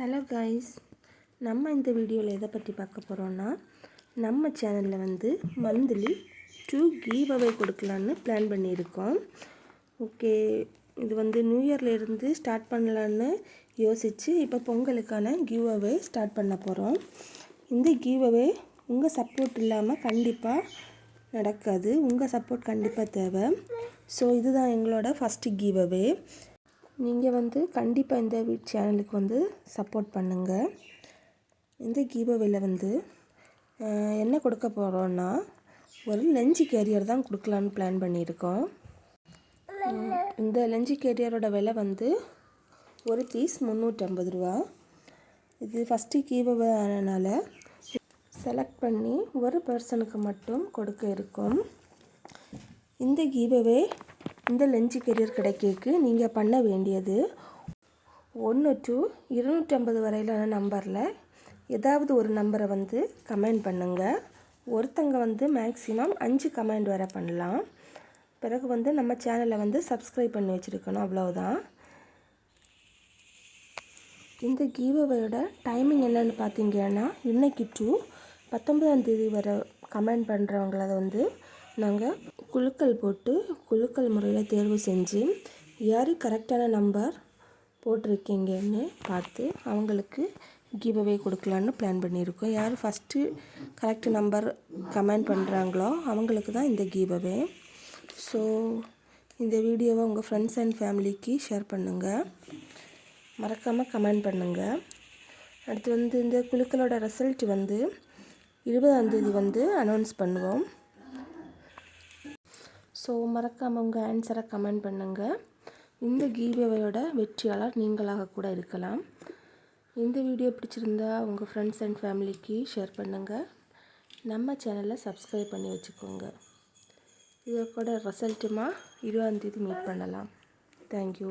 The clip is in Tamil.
ஹலோ கைஸ் நம்ம இந்த வீடியோவில் எதை பற்றி பார்க்க போகிறோன்னா நம்ம சேனலில் வந்து மந்த்லி டூ கீவ் அவே கொடுக்கலான்னு பிளான் பண்ணியிருக்கோம். ஓகே இது வந்து நியூ இயர்லேருந்து ஸ்டார்ட் பண்ணலான்னு யோசித்து இப்போ பொங்கலுக்கான கிவ் அவே ஸ்டார்ட் பண்ண போகிறோம் இந்த கிவ் அவே உங்கள் சப்போர்ட் இல்லாமல் கண்டிப்பாக நடக்காது. உங்கள் சப்போர்ட் கண்டிப்பாக தேவை. ஸோ இதுதான் எங்களோட ஃபஸ்ட்டு கிவ் அவே நீங்கள் வந்து கண்டிப்பாக இந்த சேனலுக்கு வந்து சப்போர்ட் பண்ணுங்கள் இந்த கீபோவில் வந்து என்ன கொடுக்க போகிறோன்னா ஒரு லெஞ்சு கேரியர் தான் கொடுக்கலான்னு பிளான் பண்ணியிருக்கோம். இந்த லெஞ்சு கேரியரோட விலை வந்து ஒரு பீஸ் முந்நூற்றம்பது ரூபா. இது ஃபஸ்ட்டு கீபோவே ஆனனால செலக்ட் பண்ணி ஒரு பர்சனுக்கு மட்டும் கொடுக்க இருக்கும். இந்த கீபவே இந்த லஞ்சு கெரியர் கிடைக்கிறதுக்கு நீங்கள் பண்ண வேண்டியது ஒன்று டு இருநூற்றம்பது வரையிலான நம்பரில். ஏதாவது ஒரு நம்பரை வந்து கமெண்ட் பண்ணுங்கள் ஒருத்தங்க வந்து மேக்ஸிமம் அஞ்சு கமெண்ட் வர பண்ணலாம். பிறகு வந்து நம்ம சேனலை வந்து சப்ஸ்கிரைப் பண்ணி வச்சுருக்கணும் அவ்வளோதான் இந்த கீவவையோட டைமிங் என்னன்னு பார்த்தீங்கன்னா இன்னைக்கு டூ பத்தொன்பதாம் தேதி வரை கமெண்ட் பண்ணுறவங்கள வந்து நாங்கள் குலுக்கல் போட்டு குலுக்கல் முறையில் தேர்வு செஞ்சு யார் கரெக்டான நம்பர் போட்டிருக்கீங்கன்னு பார்த்து அவங்களுக்கு கிவ்அவே கொடுக்கலான்னு பிளான் பண்ணியிருக்கோம். யார் ஃபஸ்ட்டு கரெக்ட் நம்பர் கமெண்ட் பண்ணுறாங்களோ அவங்களுக்கு தான் இந்த கிவ்அவே ஸோ இந்த வீடியோவை உங்கள் ஃப்ரெண்ட்ஸ் அண்ட் ஃபேமிலிக்கு ஷேர் பண்ணுங்கள் மறக்காமல் கமெண்ட் பண்ணுங்கள் அடுத்து வந்து இந்த குழுக்களோட ரிசல்ட் வந்து இருபதாந்தேதி வந்து அனௌன்ஸ் பண்ணுவோம். ஸோ மறக்காமல் உங்கள் ஆன்சரை கமெண்ட் பண்ணுங்கள் இந்த கீவேவையோட வெற்றியாளர் நீங்களாக கூட இருக்கலாம். இந்த வீடியோ பிடிச்சிருந்தா உங்கள் ஃப்ரெண்ட்ஸ் அண்ட் ஃபேமிலிக்கு ஷேர் பண்ணுங்கள் நம்ம சேனலை சப்ஸ்கிரைப் பண்ணி வச்சுக்கோங்க. இதோட ரிசல்ட்டுமா இருபதாந்தேதி மீட் பண்ணலாம். தேங்க்யூ